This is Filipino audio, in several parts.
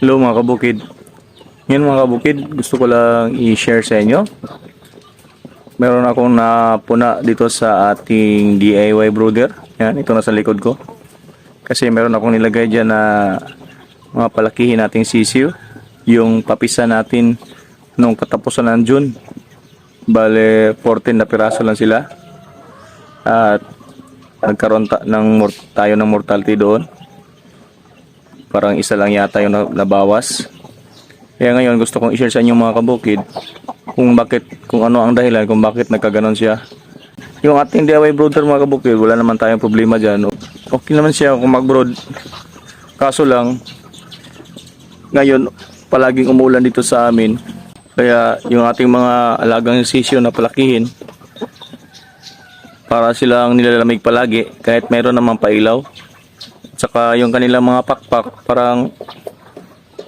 Hello mga kabukid. Ngayon mga kabukid, gusto ko lang i-share sa inyo. Meron akong napuna dito sa ating DIY brother. Yan, ito na sa likod ko. Kasi meron akong nilagay dyan na mga palakihin nating sisiw. Yung papisa natin nung katapusan ng June. Bale, 14 na piraso lang sila. At nagkaroon ta- ng tayo ng mortality doon. Parang isa lang yata yung na- nabawas. Kaya ngayon gusto kong i-share sa inyo mga kabukid kung bakit, kung ano ang dahilan, kung bakit nagkaganon siya. Yung ating DIY brooder mga kabukid, wala naman tayong problema dyan. Okay naman siya kung mag-brood. Kaso lang, ngayon, palaging umuulan dito sa amin. Kaya yung ating mga alagang sisyo na palakihin, para silang nilalamig palagi kahit meron naman pailaw. Tsaka yung kanilang mga pakpak parang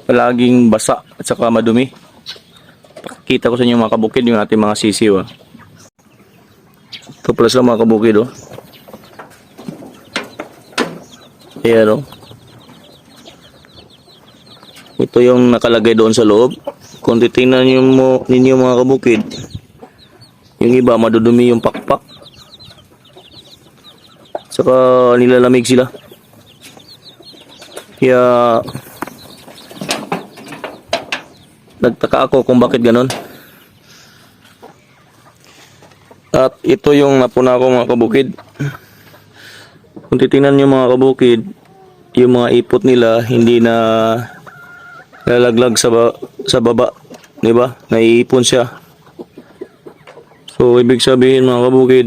palaging basa at saka madumi. Pakita ko sa inyo mga kabukid yung ating mga sisiw. Ah. Ito pala sila mga kabukid oh. Ayan oh. Ito yung nakalagay doon sa loob. Kung titingnan niyo mo ninyo mga kabukid, yung iba madudumi yung pakpak. Saka nilalamig sila. Kaya nagtaka ako kung bakit ganon. At ito yung napuna ko mga kabukid. Kung titingnan nyo mga kabukid, yung mga ipot nila hindi na lalaglag sa, ba- sa baba. Di ba? Naiipon siya. So, ibig sabihin mga kabukid,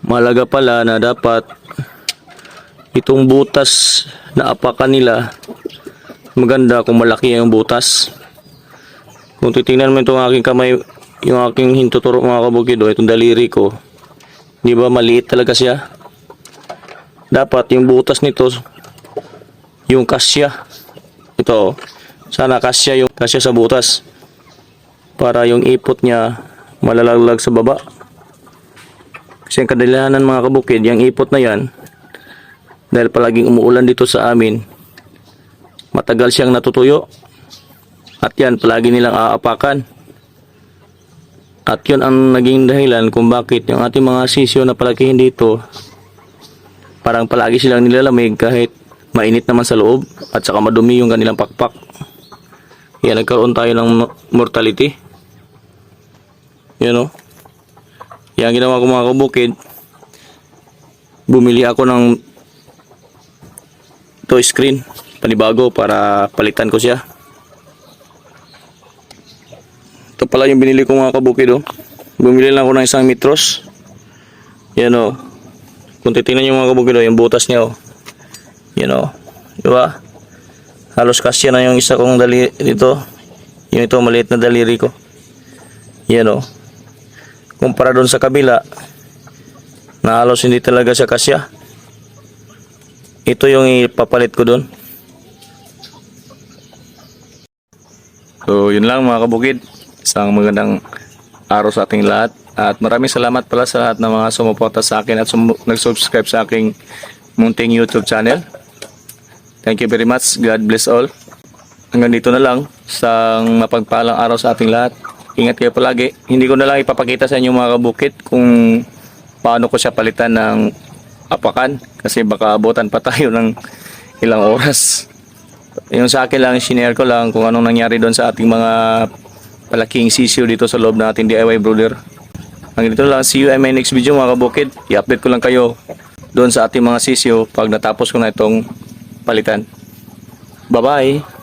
malaga pala na dapat itong butas na apakan nila maganda kung malaki ang butas. Kung titingnan mo itong aking kamay yung aking hintuturo mga kabukid o itong daliri ko di ba maliit talaga siya? Dapat yung butas nito yung kasya. Ito oh. sana kasya yung kasya sa butas. Para yung ipot niya malalaglag sa baba. Kasi ang kadalanan mga kabukid, yung ipot na yan, dahil palaging umuulan dito sa amin, matagal siyang natutuyo. At yan, palagi nilang aapakan. At yun ang naging dahilan kung bakit yung ating mga sisyo na palakihin dito, parang palagi silang nilalamig kahit mainit naman sa loob at saka madumi yung kanilang pakpak. Yan, nagkaroon tayo ng mo- mortality. Yan o. Yan ang ginawa ko mga kabukid. Bumili ako ng toy screen panibago para palitan ko siya. Ito pala yung binili ko mga kabukid oh. Bumili lang ako ng isang mitros. Yan oh. Kung titingnan nyo mga kabukid oh, yung butas niya oh. Yan oh. Di ba? Halos kasya na yung isa kong dali dito. Yung ito maliit na daliri ko. Yan oh kumpara doon sa kabila na halos hindi talaga siya kasya ito yung ipapalit ko doon so yun lang mga kabukid. Isang magandang araw sa ating lahat. At maraming salamat pala sa lahat ng mga sumuporta sa akin at sum- nag-subscribe sa aking munting YouTube channel. Thank you very much. God bless all. Hanggang dito na lang. Isang mapagpalang araw sa ating lahat. Ingat kayo palagi. Hindi ko na lang ipapakita sa inyo mga kabukit kung paano ko siya palitan ng apakan kasi baka abutan pa tayo ng ilang oras. Yung sa akin lang, shinare ko lang kung anong nangyari doon sa ating mga palaking sisiyo dito sa loob ng ating DIY brother. Hanggang dito lang, see you in my next video mga kabukid. I-update ko lang kayo doon sa ating mga sisiyo pag natapos ko na itong palitan. Bye-bye!